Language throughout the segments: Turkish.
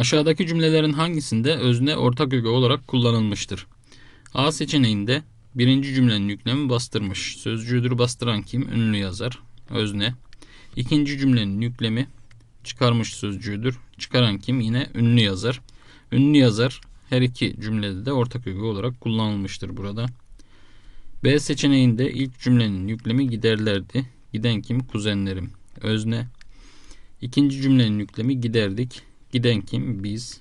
Aşağıdaki cümlelerin hangisinde özne ortak öge olarak kullanılmıştır? A seçeneğinde birinci cümlenin yüklemi bastırmış. Sözcüğüdür bastıran kim? Ünlü yazar. Özne. İkinci cümlenin yüklemi çıkarmış sözcüğüdür. Çıkaran kim? Yine ünlü yazar. Ünlü yazar her iki cümlede de ortak öge olarak kullanılmıştır burada. B seçeneğinde ilk cümlenin yüklemi giderlerdi. Giden kim? Kuzenlerim. Özne. İkinci cümlenin yüklemi giderdik. Giden kim? Biz.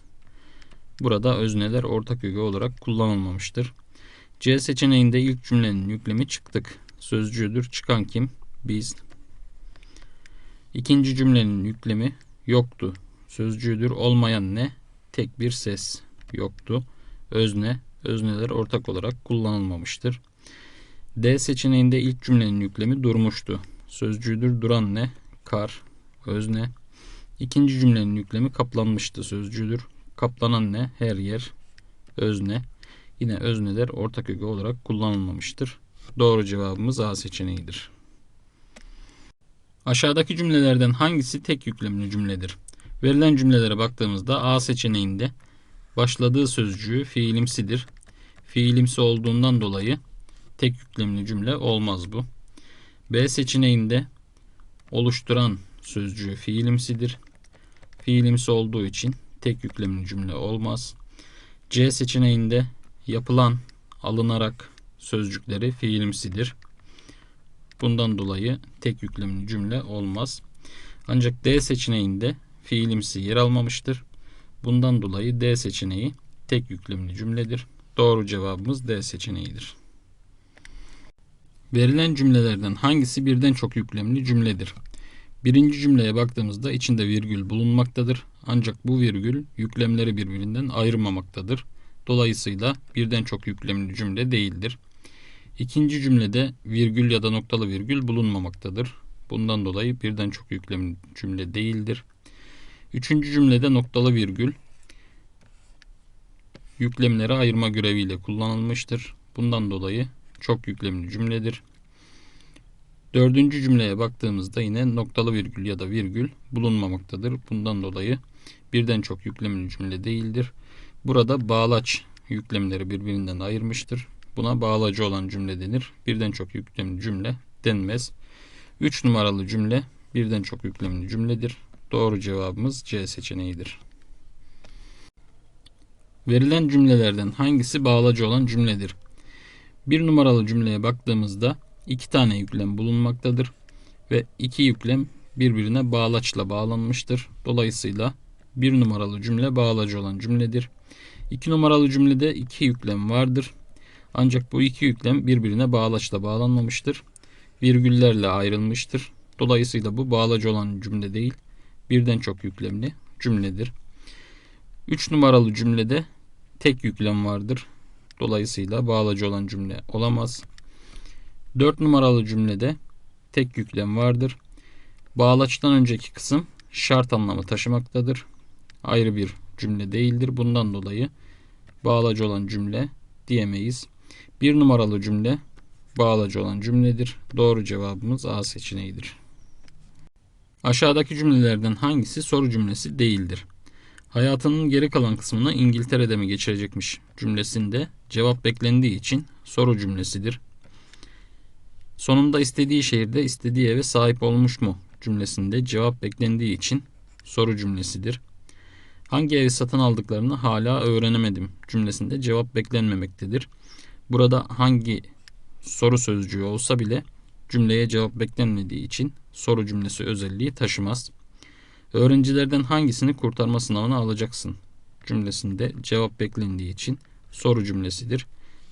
Burada özneler ortak öge olarak kullanılmamıştır. C seçeneğinde ilk cümlenin yüklemi çıktık. Sözcüğüdür. Çıkan kim? Biz. İkinci cümlenin yüklemi yoktu. Sözcüğüdür. Olmayan ne? Tek bir ses yoktu. Özne. Özneler ortak olarak kullanılmamıştır. D seçeneğinde ilk cümlenin yüklemi durmuştu. Sözcüğüdür. Duran ne? Kar. Özne. İkinci cümlenin yüklemi kaplanmıştı sözcüğüdür. Kaplanan ne? Her yer. Özne. Yine özneler ortak öge olarak kullanılmamıştır. Doğru cevabımız A seçeneğidir. Aşağıdaki cümlelerden hangisi tek yüklemli cümledir? Verilen cümlelere baktığımızda A seçeneğinde başladığı sözcüğü fiilimsidir. Fiilimsi olduğundan dolayı tek yüklemli cümle olmaz bu. B seçeneğinde oluşturan sözcüğü fiilimsidir. Fiilimsi olduğu için tek yüklemli cümle olmaz. C seçeneğinde yapılan, alınarak sözcükleri fiilimsidir. Bundan dolayı tek yüklemli cümle olmaz. Ancak D seçeneğinde fiilimsi yer almamıştır. Bundan dolayı D seçeneği tek yüklemli cümledir. Doğru cevabımız D seçeneğidir. Verilen cümlelerden hangisi birden çok yüklemli cümledir? Birinci cümleye baktığımızda içinde virgül bulunmaktadır. Ancak bu virgül yüklemleri birbirinden ayırmamaktadır. Dolayısıyla birden çok yüklemli cümle değildir. İkinci cümlede virgül ya da noktalı virgül bulunmamaktadır. Bundan dolayı birden çok yüklemli cümle değildir. Üçüncü cümlede noktalı virgül yüklemleri ayırma göreviyle kullanılmıştır. Bundan dolayı çok yüklemli cümledir. Dördüncü cümleye baktığımızda yine noktalı virgül ya da virgül bulunmamaktadır. Bundan dolayı birden çok yüklemli cümle değildir. Burada bağlaç yüklemleri birbirinden ayırmıştır. Buna bağlacı olan cümle denir. Birden çok yüklemli cümle denmez. 3 numaralı cümle birden çok yüklemli cümledir. Doğru cevabımız C seçeneğidir. Verilen cümlelerden hangisi bağlacı olan cümledir? Bir numaralı cümleye baktığımızda iki tane yüklem bulunmaktadır ve iki yüklem birbirine bağlaçla bağlanmıştır. Dolayısıyla bir numaralı cümle bağlacı olan cümledir. İki numaralı cümlede iki yüklem vardır. Ancak bu iki yüklem birbirine bağlaçla bağlanmamıştır. Virgüllerle ayrılmıştır. Dolayısıyla bu bağlacı olan cümle değil, birden çok yüklemli cümledir. Üç numaralı cümlede tek yüklem vardır. Dolayısıyla bağlacı olan cümle olamaz. 4 numaralı cümlede tek yüklem vardır. Bağlaçtan önceki kısım şart anlamı taşımaktadır. Ayrı bir cümle değildir. Bundan dolayı bağlacı olan cümle diyemeyiz. 1 numaralı cümle bağlacı olan cümledir. Doğru cevabımız A seçeneğidir. Aşağıdaki cümlelerden hangisi soru cümlesi değildir? Hayatının geri kalan kısmını İngiltere'de mi geçirecekmiş cümlesinde cevap beklendiği için soru cümlesidir. Sonunda istediği şehirde istediği eve sahip olmuş mu cümlesinde cevap beklendiği için soru cümlesidir. Hangi evi satın aldıklarını hala öğrenemedim cümlesinde cevap beklenmemektedir. Burada hangi soru sözcüğü olsa bile cümleye cevap beklenmediği için soru cümlesi özelliği taşımaz. Öğrencilerden hangisini kurtarma sınavına alacaksın cümlesinde cevap beklendiği için soru cümlesidir.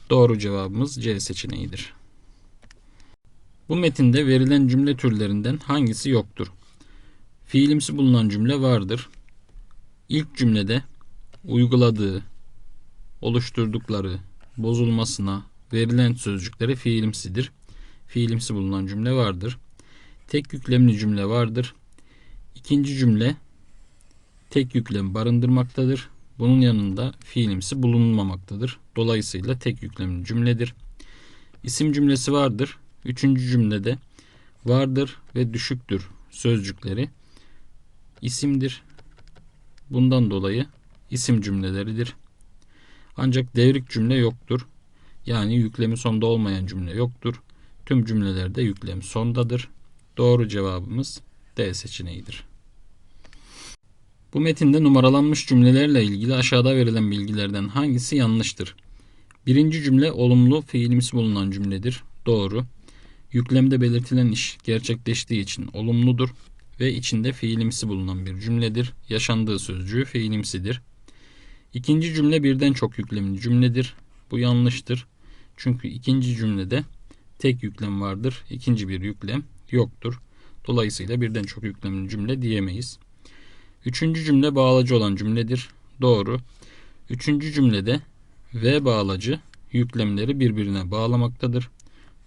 Doğru cevabımız C seçeneğidir. Bu metinde verilen cümle türlerinden hangisi yoktur? Fiilimsi bulunan cümle vardır. İlk cümlede uyguladığı, oluşturdukları, bozulmasına verilen sözcükleri fiilimsidir. Fiilimsi bulunan cümle vardır. Tek yüklemli cümle vardır. İkinci cümle tek yüklem barındırmaktadır. Bunun yanında fiilimsi bulunmamaktadır. Dolayısıyla tek yüklemli cümledir. İsim cümlesi vardır. Üçüncü cümlede vardır ve düşüktür sözcükleri isimdir. Bundan dolayı isim cümleleridir. Ancak devrik cümle yoktur. Yani yüklemi sonda olmayan cümle yoktur. Tüm cümlelerde yüklem sondadır. Doğru cevabımız D seçeneğidir. Bu metinde numaralanmış cümlelerle ilgili aşağıda verilen bilgilerden hangisi yanlıştır? Birinci cümle olumlu fiilimsi bulunan cümledir. Doğru. Yüklemde belirtilen iş gerçekleştiği için olumludur ve içinde fiilimsi bulunan bir cümledir. Yaşandığı sözcüğü fiilimsidir. İkinci cümle birden çok yüklemli cümledir. Bu yanlıştır. Çünkü ikinci cümlede tek yüklem vardır. İkinci bir yüklem yoktur. Dolayısıyla birden çok yüklemli cümle diyemeyiz. Üçüncü cümle bağlacı olan cümledir. Doğru. Üçüncü cümlede ve bağlacı yüklemleri birbirine bağlamaktadır.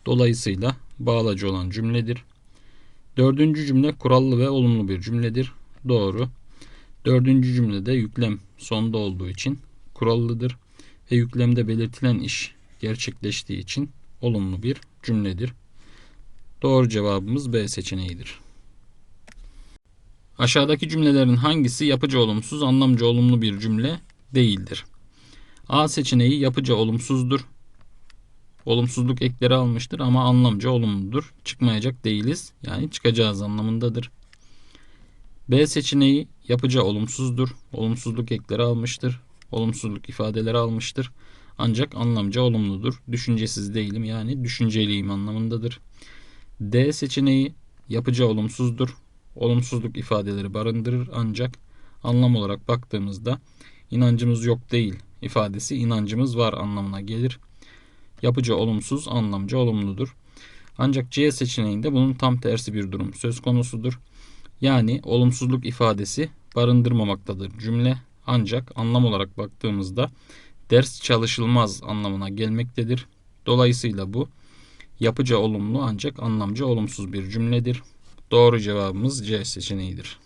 Dolayısıyla bağlacı olan cümledir. Dördüncü cümle kurallı ve olumlu bir cümledir. Doğru. Dördüncü cümlede yüklem sonda olduğu için kurallıdır ve yüklemde belirtilen iş gerçekleştiği için olumlu bir cümledir. Doğru cevabımız B seçeneğidir. Aşağıdaki cümlelerin hangisi yapıcı olumsuz, anlamcı olumlu bir cümle değildir? A seçeneği yapıcı olumsuzdur. Olumsuzluk ekleri almıştır ama anlamcı olumludur. Çıkmayacak değiliz. Yani çıkacağız anlamındadır. B seçeneği yapıcı olumsuzdur. Olumsuzluk ekleri almıştır. Olumsuzluk ifadeleri almıştır. Ancak anlamca olumludur. Düşüncesiz değilim yani düşünceliyim anlamındadır. D seçeneği yapıcı olumsuzdur. Olumsuzluk ifadeleri barındırır ancak anlam olarak baktığımızda inancımız yok değil ifadesi inancımız var anlamına gelir. Yapıcı olumsuz, anlamcı olumludur. Ancak C seçeneğinde bunun tam tersi bir durum söz konusudur. Yani olumsuzluk ifadesi barındırmamaktadır cümle ancak anlam olarak baktığımızda ders çalışılmaz anlamına gelmektedir. Dolayısıyla bu yapıcı olumlu ancak anlamcı olumsuz bir cümledir. Doğru cevabımız C seçeneğidir.